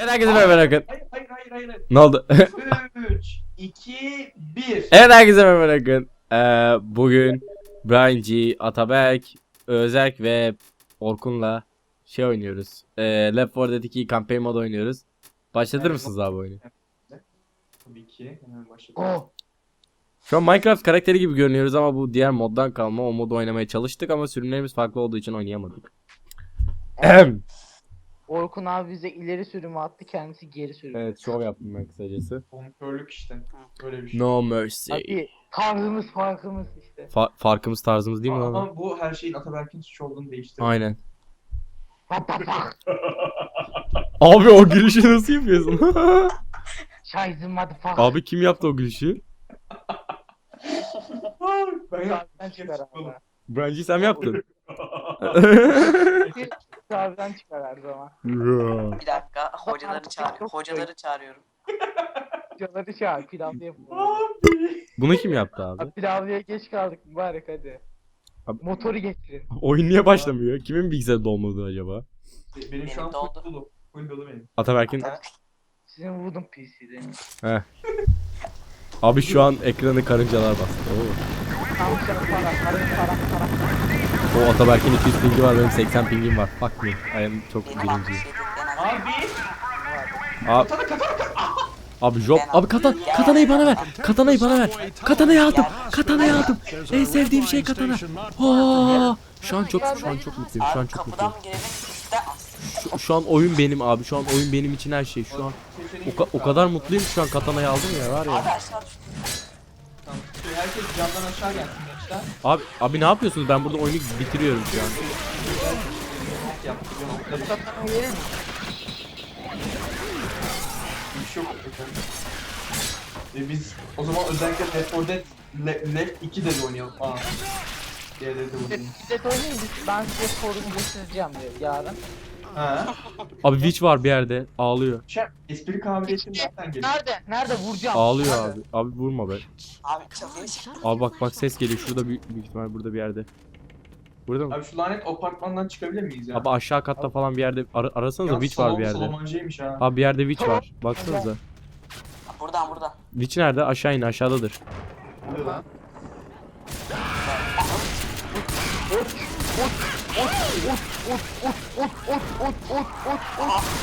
Evet herkese merhaba bakın. Hayır hayır hayır hayır. hayır. Ne oldu? 3, 2, 1. evet herkese merhaba bakın. Ee, bugün Brian G, Atabek, Özerk ve Orkun'la şey oynuyoruz. Ee, Left 4 Dead 2 campaign mod oynuyoruz. Başlatır Evet, mısınız abi oyunu? Tabii ki. Hemen başladık. Oh. Şu an Minecraft karakteri gibi görünüyoruz ama bu diğer moddan kalma. O modu oynamaya çalıştık ama sürümlerimiz farklı olduğu için oynayamadık. Orkun abi bize ileri sürümü attı kendisi geri sürümü. evet şov yaptım ben kısacası. Konkörlük işte. Böyle bir şey. No mercy. Abi tarzımız farkımız işte. Fa- farkımız tarzımız değil mi Ama, bu her şeyin Ataberk'in suçu olduğunu değiştirdi. Aynen. Abi o gülüşü nasıl yapıyorsun? Scheiße motherfucker. Abi kim yaptı o gülüşü? ben abi. Branci sen mi yaptın? Kahveden çıkar her zaman. Bir dakika hocaları çağır hocaları çağırıyorum. Hocaları çağır pilavlı yapalım. Bunu kim yaptı abi? Abi pilavlıya geç kaldık mübarek hadi. Abi- Motoru getirin. Oyun niye başlamıyor? Kimin bilgisayarı dolmadı acaba? Benim şu an Doldu. full dolu. Full dolu benim. Ataberk'in Sizin vurdum PC'de. Abi şu an ekranı karıncalar bastı. Oo. Tam sana para, para, para, para. O Ataberk'in 200 pingi var benim 80 pingim var. Fuck me. I am çok dediklenen Abi. Abi, abi job. Abi katan, katanayı bana ver. Katanayı bana ver. Katanayı aldım. Katanayı aldım. En sevdiğim şey katana. Aa, şu an çok şu an çok mutluyum. Şu an Abi çok mutluyum. Şu, şu an oyun benim abi. Şu an oyun benim için her şey. Şu an o, o kadar mutluyum şu an katanayı aldım ya var Abi ya. aşağı. Tamam, şöyle Herkes camdan aşağı gelsin. Abi abi ne yapıyorsunuz? Ben burada oyunu bitiriyorum şu an. Bir şey yok. E biz o zaman özellikle Left 4 Dead Le- Left 2'de de oynayalım. Aa. Diğerleri de oynayalım. Bize oynayın biz. Ben size forumu göstereceğim diyor yarın. Ha. Abi witch var bir yerde. Ağlıyor. Şey, espri kabiliyetin nereden geliyor? Nerede? Nerede vuracağım? Ağlıyor Nerede? abi. Abi vurma be. Abi çatıya çıktı. Abi bak bak ses geliyor. Şurada büyük, büyük ihtimal burada bir yerde. Burada mı? Abi şu lanet apartmandan çıkabilir miyiz ya? Abi aşağı katta falan bir yerde ar arasanıza Yalnız witch var bir yerde. Salomoncuymuş ha. Abi bir yerde witch var. Baksanıza. Buradan buradan. Witch nerede? Aşağı in aşağıdadır. Oluyor lan.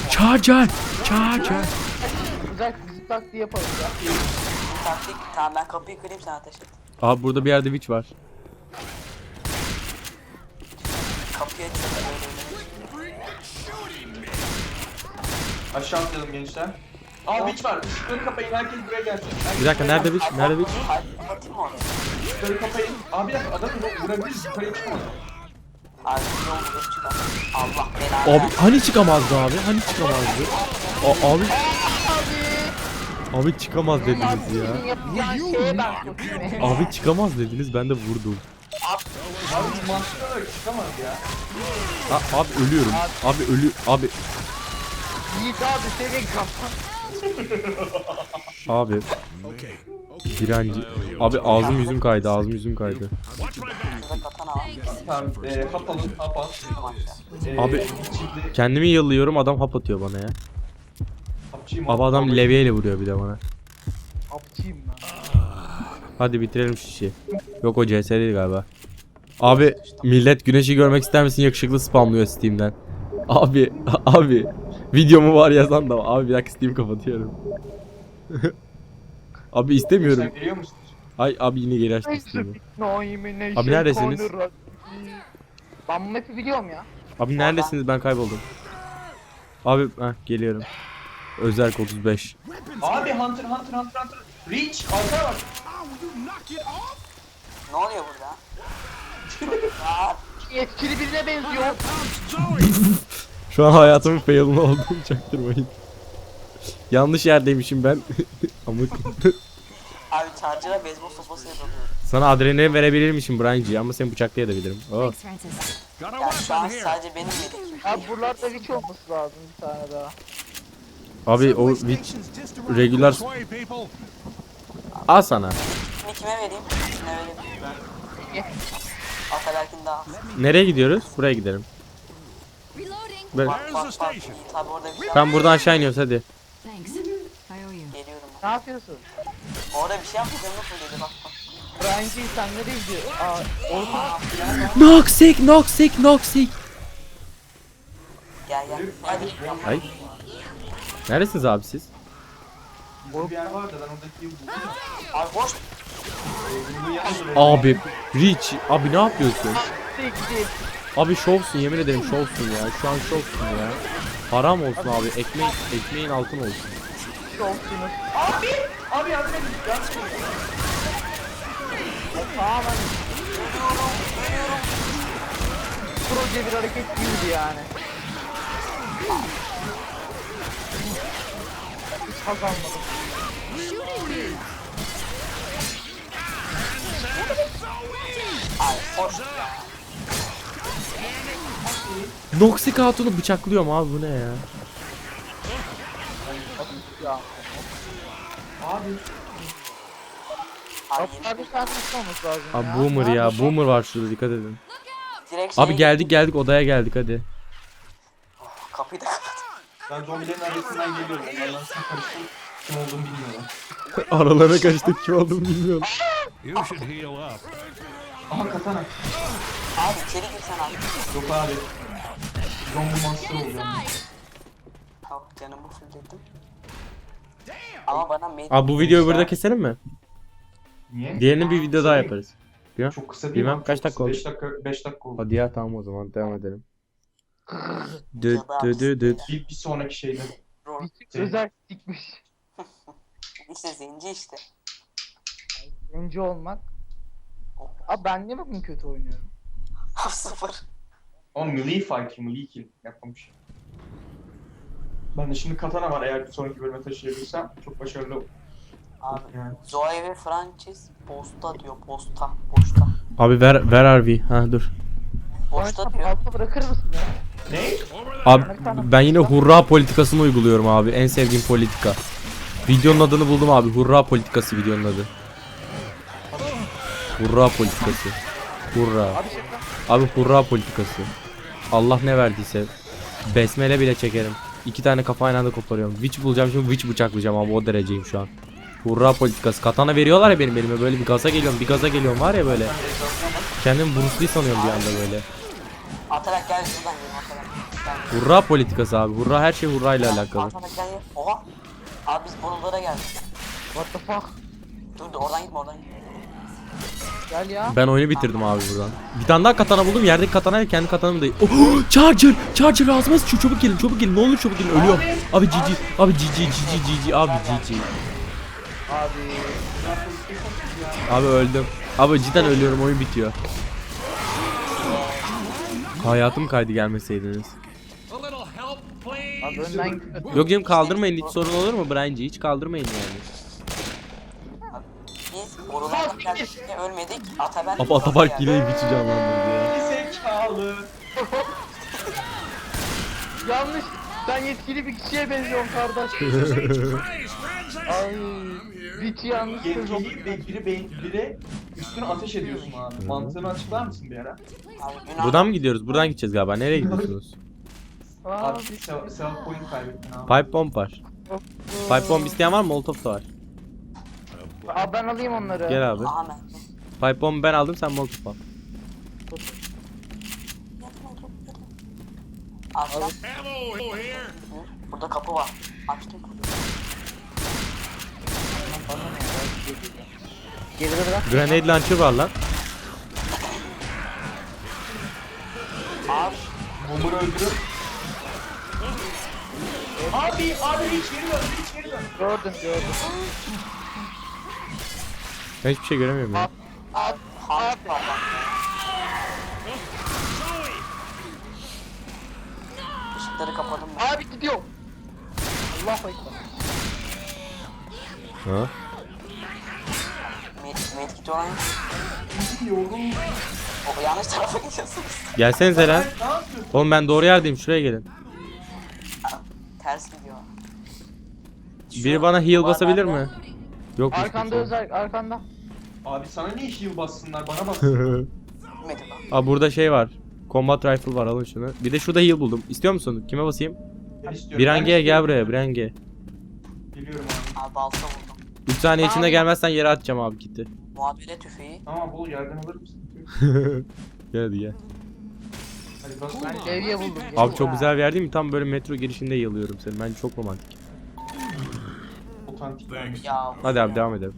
Charger! Charger! Güzel diye yapalım ya. Taktik. Tamam ben kapıyı kırayım sen ateş et. Abi burada bir yerde witch var. Kapıyı öyle. Aşağı atlayalım gençler. Aa witch var. Işıkları kapayın. Herkes buraya gelsin. Herkes Bir dakika buraya nerede gelsin. witch? Nerede witch? Hayır kapatayım mı onu? Işıkları kapayın. Aa bir dakika adamı vur- vurabiliriz. Yukarıya çıkmadı. Abi. Allah belanı hani çıkamazdı abi? Hani çıkamazdı? A- abi Abi çıkamaz dediniz ya. Şeye. Abi çıkamaz dediniz ben de vurdum. Abi mantıklı olarak çıkamaz ya. A- abi ölüyorum. Abi ölü abi Yiğit abi senin kafan. abi. Direnci. Abi ağzım yüzüm kaydı. Ağzım yüzüm kaydı. Tamam. Eee, Abi- Kendimi yıllıyorum adam hap atıyor bana ya. kapçıyım. Abi adam levyeyle vuruyor bir de bana. Hadi bitirelim şu işi. Yok o CS değil galiba. Abi millet güneşi görmek ister misin yakışıklı spamlıyor Steam'den. Abi abi videomu var yazan da. Abi bir dakika Steam kapatıyorum. abi istemiyorum. Sen geliyor musun? Ay abi yine geri açtım Steam'i. Abi neredesiniz? Ben bu map'i biliyorum ya. Abi neredesiniz ben kayboldum. Abi heh, geliyorum. Özel 35. Abi Hunter Hunter Hunter Hunter. Reach. Arkaya bak. Ne oluyor burada? Yetkili birine benziyor. Şu an hayatımın fail'ını olduğunu çaktırmayın. Yanlış yerdeymişim ben. Amık. Abi charger'a beyzbol sopası yapılıyor. Sana adrenalin verebilirmişim Brian'cı ama seni bıçaklayabilirim. Oh. Thanks, Francis. Ya şu an sadece benim yedik. Abi buralarda hiç olması lazım bir tane daha. Abi o witch regular al sana. Şimdi kime vereyim? Kime vereyim? Ataberk'in daha. Nereye gidiyoruz? Buraya gidelim. Reloading. Ben, Bak bak bak. Tabi orada bir şey ben buradan aşağı iniyoruz hadi. Thanks. I owe you. Geliyorum. Ne yapıyorsun? Orada bir şey yaptı canım dedi bak sen nereye gidiyorsun? Aa, Orkun Noxik, Noxik, Noxik. Gel gel. Hadi. Ay. Neredesiniz abi siz? Bir yer var da ben oradaki buldum. Abi boş. Abi, Rich, abi ne yapıyorsun? Abi şovsun yemin ederim şovsun ya. Şu an şovsun ya. Haram olsun abi. Ekmek, ekmeğin altın olsun. Şovsunuz. Abi! Abi yardım edin. Yardım edin. Tamamen proje bir hareket değildi yani. Hiç kazanmadım. Ay boş. Noxik hatunu bıçaklıyorum abi bu ne ya? Ya. Abi. Abi Kapılarda sen tutmamız lazım Abi ya. boomer ya. Boomer var şurada dikkat edin. direkt Abi şeye geldik geldik odaya geldik hadi. Kapıyı da kapat. Ben zombilerin arasından geliyorum. Onlardan sen karıştın. Kim olduğumu bilmiyorlar. Aralarına karıştık kim olduğumu bilmiyorum. You should heal up. Aha katana. Abi içeri gir sen abi. Yok abi. Zombi monster olacağım. Tamam canımı fullledim. Ama bana med Abi bu videoyu burada keselim mi? Niye? Diğerini bir video daha yaparız. Çok kısa değil Bilmem, mi? kaç dakika oldu? 5 dakika 5 dakika oldu. Hadi ya tamam o zaman devam edelim. Düt düt düt düt. Bir, bir sonraki şeyde. rol. Özel sikmiş. İşte zenci işte. Önce olmak. Abi ben niye bugün kötü oynuyorum? Sıfır. Oğlum melee fight, melee kill yapmamış. Ben de şimdi katana var eğer bir sonraki bölüme taşıyabilirsem çok başarılı olur. Abi Yani. Zoe ve Francis posta diyor posta. Posta. Abi ver ver RV. Ha dur. Posta diyor. altta bırakır mısın ya? Ne? Abi ben yine hurra politikasını uyguluyorum abi. En sevdiğim politika. Videonun adını buldum abi. Hurra politikası videonun adı. Hurra politikası. Hurra. Abi hurra politikası. Allah ne verdiyse. Besmele bile çekerim. İki tane kafa aynı anda koparıyorum. Witch bulacağım şimdi witch bıçaklayacağım abi o dereceyim şu an. Hurra politikası. Katana veriyorlar ya benim elime böyle bir gaza geliyorum bir gaza geliyorum var ya böyle. Kendimi Bruce Lee sanıyorum bir anda böyle. Atarak gel şuradan gel. Hurra politikası abi. Hurra her şey hurra ile alakalı. Atarak gel. Oha. Abi biz borulara geldik. What the fuck? Dur dur oradan gitme oradan gitme. Gel ya. Ben oyunu bitirdim abi buradan. Bir tane daha katana buldum. Yerdeki katanayla kendi katanamı da... Oh, Charger! Charger ağzıma sıçıyor. Çabuk gelin, çabuk gelin. Ne olur çabuk gelin. Ölüyorum. Abi GG. Abi GG, GG, GG. Abi GG. Abi. Abi öldüm. Abi cidden ölüyorum. Oyun bitiyor. Hayatım kaydı gelmeseydiniz. Yok canım kaldırmayın. Hiç sorun olur mu Brian'cı? Hiç kaldırmayın yani. Diye ölmedik. Ataber Abi Atapark yine biçi canlandırdı ya. Zekalı. Yanlış. Sen yetkili bir kişiye benziyorsun kardeş. Ay. Biç yanlış söz Yetkili ve biri beyin biri üstüne ateş ediyorsun abi. Mantığını açıklar mısın bir ara? Abi günah. Buradan mı gidiyoruz? Buradan gideceğiz galiba. Nereye gidiyorsunuz? Abi Abi. self point kaybettin abi. Pipe bomb var. Pipe bomb isteyen var mı? Molotov da var. Abi ben alayım onları. Gel abi. Aha ben. Pipe bomb ben aldım sen molotov al. Here. Burada kapı var. Açtım. Geride bırak. Grenade launcher var lan. Abi Boomer'ı öldürüp. Abi abi hiç geri dön hiç geri dön. Gördüm gördüm. Ben hiçbir şey göremiyorum ya. Işıkları kapadım ben. Abi gidiyor. Allah ekber. Ha? Med, medkit olan yok. Gidiyorum. O yanlış tarafa gidiyorsunuz. Gelsenize lan. Ne yapıyorsun? Oğlum ben doğru yerdeyim şuraya gelin. Ters gidiyor. Biri bana heal basabilir mi? Yok. Arkanda özel arkanda. Abi sana ne iş yıl bassınlar bana bas. Aa burada şey var. Combat rifle var alın şunu. Bir de şurada heal buldum. İstiyor musun? Kime basayım? İstiyorum. Biren Ben G gel buraya Biren G. Geliyorum abi. Abi balta buldum. 3 saniye içinde Abi. gelmezsen yere atacağım abi kiti. Muhabire tüfeği. Tamam bul yerden alır mısın? Gel hadi gel. Hadi bas. Ben levye buldum. Abi çok güzel bir yer değil mi? Tam böyle metro girişinde yılıyorum seni. Bence çok romantik. Otantik. Ya. Hadi abi devam edelim.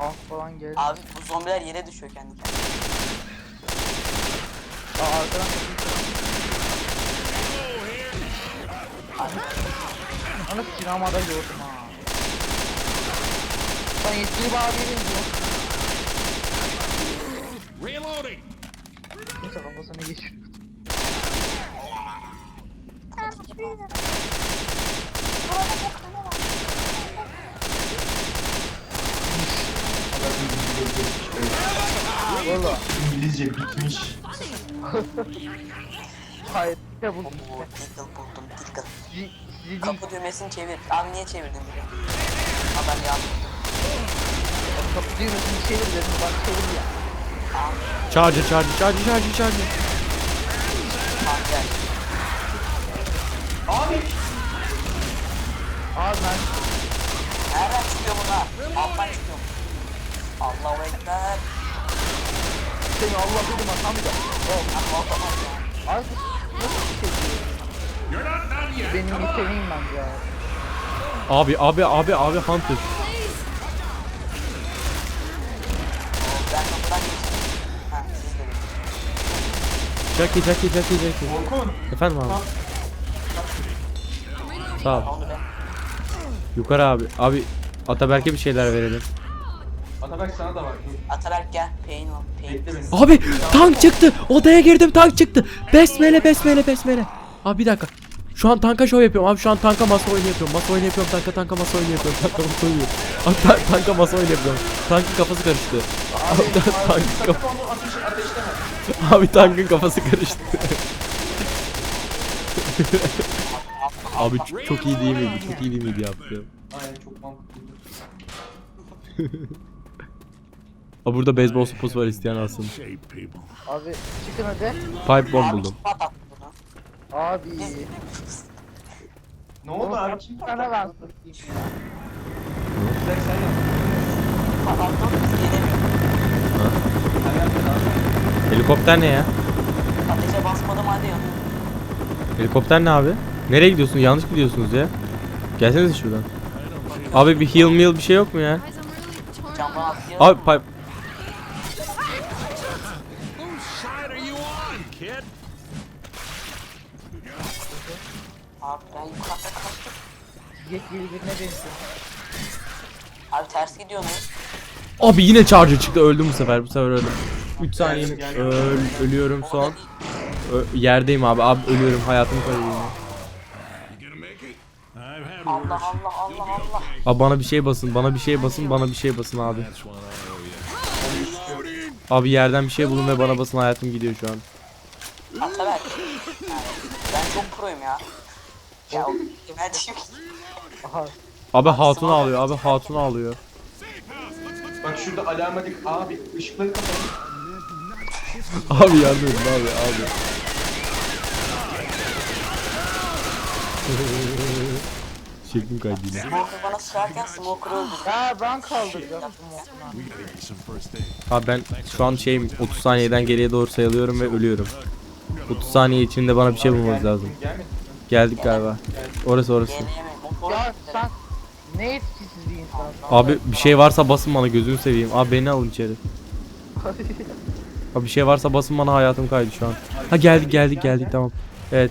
Kalk falan geldi. Abi bu zombiler yere düşüyor kendi kendine. Aa arkadan Ana sinemada gördüm ha. Ben yetkili bir abiye benziyorum. Reloading. Neyse kafasına geçiyor. Valla. İngilizce bitmiş. Hayır. Buldum işte. Deagle buldum. Sizi değil. Kapı düğmesini çevir. Abi niye çevirdin bile? Adam yandı. Kapı düğmesini çevir dedim. Bak çevir ya. Charger charger charger charger charger. Abi gel. Abi. Abi ben Nereden çıkıyor bunlar? Alttan çıkıyor. Allahu Ekber. seni Allah dedim atamayacağım. Ben korkamam ya. Abi nasıl bir şey diyor? Benim yeteneğim bence ya. Abi abi abi abi Hunter. Ben. Jackie Jackie Jackie Jackie. Orkun. Efendim abi. Sağ ol. Ben. Yukarı abi. Abi Ataberk'e bir şeyler verelim. Atabek sana da var. Atarak gel. Pain o. Pain. Bekle beni. Abi tank çıktı. Odaya girdim tank çıktı. Besmele besmele besmele. Abi bir dakika. Şu an tanka şov yapıyorum. Abi şu an tanka masa oyunu yapıyorum. Masa oyunu yapıyorum. Tanka tanka masa oyunu yapıyorum. Tanka masa oyunu yapıyorum. Abi ta- tanka masa oyunu yapıyorum. Tankın kafası karıştı. Abi, Abi, tankın abi kaf- sakın onu ateş, ateşleme. abi tankın kafası karıştı. Abi çok, çok iyi değil miydi? Çok iyi değil miydi yaptı? Aynen çok mantıklı. Abi burada beyzbol sopası var isteyen alsın. Abi çıkın hadi. Pipe bomb buldum. Abi. Ne oldu abi? Kim Sana sen biz. Helikopter ne ya? Ateşe basmadım hadi yanıyor. Helikopter ne abi? Nereye gidiyorsun? Yanlış gidiyorsunuz ya. Gelsenize şuradan. Abi bir heal meal bir şey yok mu ya? Camdan atlayalım. Abi pipe... Abi ben yukarıda kalktım. Jet birbirine benziyor. Abi ters gidiyorsunuz. Abi yine charger çıktı. Öldüm bu sefer. Bu sefer öldüm. 3 saniye Gel, gel. öl, ölüyorum son. Değil. Ö- yerdeyim abi. Abi ölüyorum. Hayatımı kaybediyorum. I've had Allah worse. Allah Allah Allah. Abi bana bir şey basın. Bana bir şey basın. Bana bir şey basın abi. That's what I owe you. Abi yerden bir şey bulun ve bana basın. Hayatım gidiyor şu an. Ataberk. Yani ben çok proyum ya. Ya o Aha. Abi hatun ağlıyor. Abi hatun ağlıyor. Bak şurada alamadık. Abi ışıkları kapatın. Abi yardım edin abi abi. Şeklim kaydı yine. Smoker bana sıkarken Smoker öldü. Ya ben aid. Abi ben şu an şeyim 30 saniyeden geriye doğru sayılıyorum ve ölüyorum. 30 saniye içinde bana bir şey bulmanız lazım. Gelmedin mi? Geldik galiba. Orası orası. Ya sen ne etkisiz bir insansın. Abi bir şey varsa basın bana gözünü seveyim. Abi beni alın içeri. Abi bir şey varsa basın bana hayatım kaydı şu an. Ha geldik geldik geldik tamam. Evet.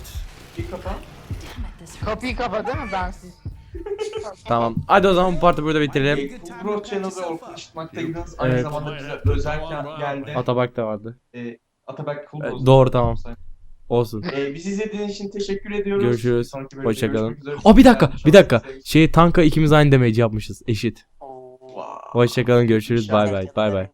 Kapıyı kapa değil mi bensiz? tamam. Hadi o zaman bu partı burada bitirelim. E, Full Growth Channel ve Orkun Işıtmak'taydınız. Aynı Evet. zamanda bize özel geldi. Atabak da vardı. E, Atabek Full E, doğru, tamam. Olsun. E, bizi izlediğiniz için teşekkür ediyoruz. Görüşürüz. Bir sonraki bölümde Hoşçakalın. görüşmek üzere. Aa bir dakika bir dakika. Şey tanka ikimiz aynı damage yapmışız. Eşit. Hoşçakalın görüşürüz. Bay bay. Bay bay.